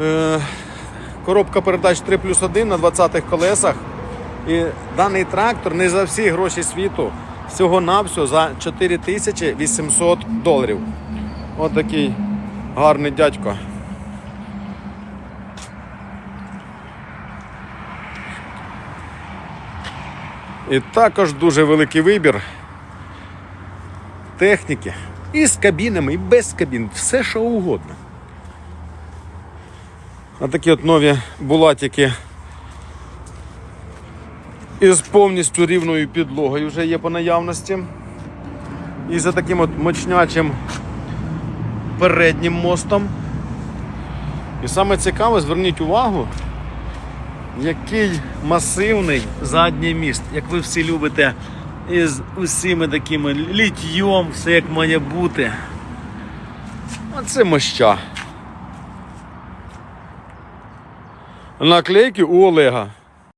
Е, коробка передач 3 плюс 1 на 20-х колесах. І даний трактор не за всі гроші світу. Всього-навсього за 4800 доларів. От такий гарний дядько. І також дуже великий вибір техніки. І з кабінами, і без кабін, все що угодно. А такі от нові булатики із повністю рівною підлогою вже є по наявності. І за таким от мощнячим переднім мостом. І саме цікаве, зверніть увагу, який масивний задній міст, як ви всі любите, із усіми такими літьйом, все як має бути. Оце моща. Наклейки у Олега.